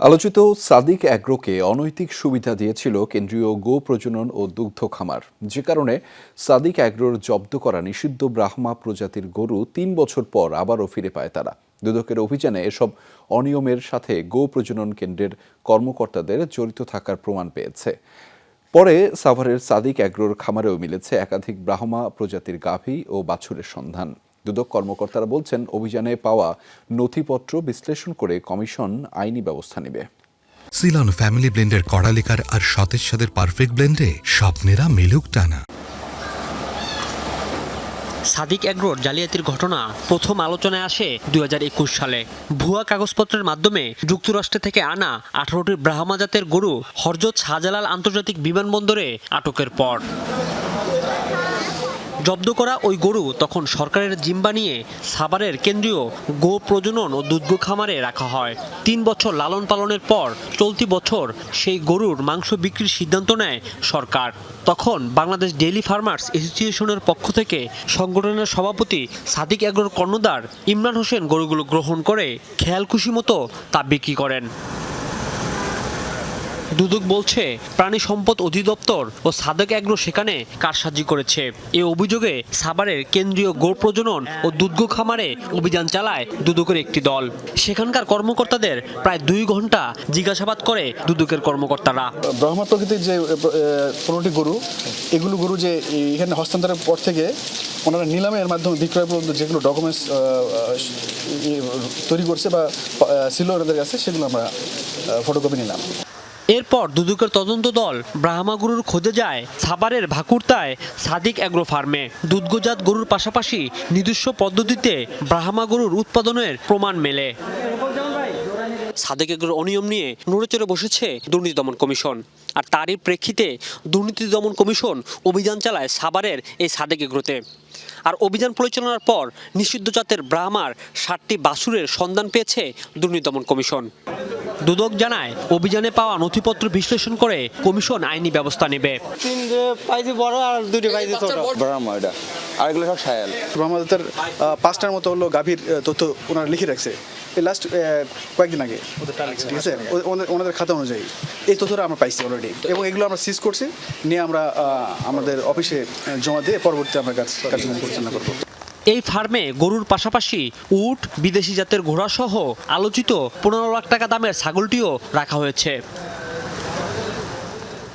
আলোচিত সাদিক অ্যাগ্রোকে অনৈতিক সুবিধা দিয়েছিল কেন্দ্রীয় গো প্রজনন ও দুগ্ধ খামার। যে কারণে সাদিক অ্যাগ্রোর জব্দ করা নিষিদ্ধ ব্রাহ্মা প্রজাতির গরু তিন বছর পর আবারও ফিরে পায় তারা। দুদকের অভিযানে এসব অনিয়মের সাথে গো প্রজনন কেন্দ্রের কর্মকর্তাদের জড়িত থাকার প্রমাণ পেয়েছে। পরে সাভারের সাদিক অ্যাগ্রোর খামারেও মিলেছে একাধিক ব্রাহ্মা প্রজাতির গাভী ও বাছুরের সন্ধান। দুদক কর্মকর্তারা বলছেন অভিযানে পাওয়া নথিপত্র বিশ্লেষণ করে কমিশন আইনি ব্যবস্থা নেবে। সিলন ফ্যামিলি ব্লেন্ডের কড়ালিকার আর সতেজ সাদের পারফেক্ট ব্লেন্ডে স্বপ্নেরা মেলুক টানা। সাদিক এগ্রোর জালিয়াতির ঘটনা প্রথম আলোচনায় আসে দু হাজার একুশ সালে। ভুয়া কাগজপত্রের মাধ্যমে যুক্তরাষ্ট্র থেকে আনা আঠারোটি ব্রাহ্মা জাতের গরু হরজত শাহজালাল আন্তর্জাতিক বিমানবন্দরে আটকের পর। জব্দ করা ওই গরু তখন সরকারের জিম্বা নিয়ে সাভারের কেন্দ্রীয় গো প্রজনন ও দুধ খামারে রাখা হয়। তিন বছর লালন পালনের পর চলতি বছর সেই গরুর মাংস বিক্রির সিদ্ধান্ত নেয় সরকার। তখন বাংলাদেশ ডেইলি ফার্মার্স অ্যাসোসিয়েশনের পক্ষ থেকে সংগঠনের সভাপতি সাদিক এগ্রোর কর্ণধার ইমরান হোসেন গরুগুলো গ্রহণ করে খেয়াল খুশি মতো তা বিক্রি করেন। দুদক বলছে, প্রাণী সম্পদ অধিদপ্তর ও সাদেক অ্যাগ্রো সেখানে কারসাজি করেছে। এ অভিযোগে সাভারের কেন্দ্রীয় গো প্রজনন ও দুধ খামারে অভিযান চালায় দুদকের একটি দল। সেখানকার কর্মকর্তাদের প্রায় দুই ঘণ্টা জিজ্ঞাসাবাদ করে দুদকের কর্মকর্তারা। ব্রহ্মা প্রকৃতির যে পনেরোটি গরু, এগুলো গরু যে এখানে হস্তান্তরের পর থেকে ওনারা নিলামের মাধ্যমে বিক্রয় পর্যন্ত যেগুলো ডকুমেন্টস তৈরি করছে বা ছিল ওনাদের কাছে, সেগুলো আমরা ফটোকপি নিলাম। এরপর দুদকের তদন্ত দল ব্রাহ্মা গরুর খোঁজে যায় সাভারের ভাকুরতায় সাদিক অ্যাগ্রো ফার্মে। দুধগজাত গরুর পাশাপাশি নিজস্ব পদ্ধতিতে ব্রাহ্মা গরুর উৎপাদনের প্রমাণ মেলে। সাদেক এগ্রোর অনিয়ম নিয়ে নড়েচড়ে বসেছে দুর্নীতি দমন কমিশন। আর তারই প্রেক্ষিতে দুর্নীতি দমন কমিশন অভিযান চালায় সাভারের এই সাদেক এগ্রোতে আর অভিযান পরিচালনার পর নিষিদ্ধ জাতের ব্রাহ্মার ষাটটি বাসুরের সন্ধান পেয়েছে দুর্নীতি দমন কমিশন। দুদক জানায় অভিযানে পাওয়া নথিপত্র বিশ্লেষণ করে কমিশন আইনি ব্যবস্থা নেবে। তিনটে পাইছি বড় আর দুটি পাইছি ছোট। ব্রাহ্মা এটা। আর এগুলো সব সায়াল। ব্রহ্মাদত্তের পাঁচটার মতো হলো গাভীর তথ্য ওনারা লিখে রাখছে। এই লাস্ট কয়েকদিন আগে। ঠিক আছে? ওনাদের- ওনাদের খাতা অনুযায়ী। এই তথ্যটা আমরা পাইছি অলরেডি এবং এগুলো আমরা সিজ করছি। নিয়ে আমরা আমাদের অফিসে জমা দিয়ে পরবর্তী আমরা কাজ কার্যক্রম পরিচালনা করব। এই ফার্মে গরুর পাশাপাশি উট, বিদেশি জাতের ঘোড়া সহ আলোচিত পনেরো লাখ টাকা দামের ছাগলটিও রাখা হয়েছে।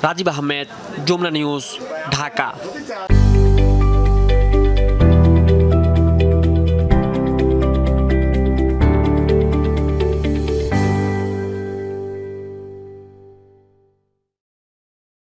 রাজীব আহমেদ, যমুনা নিউজ, ঢাকা।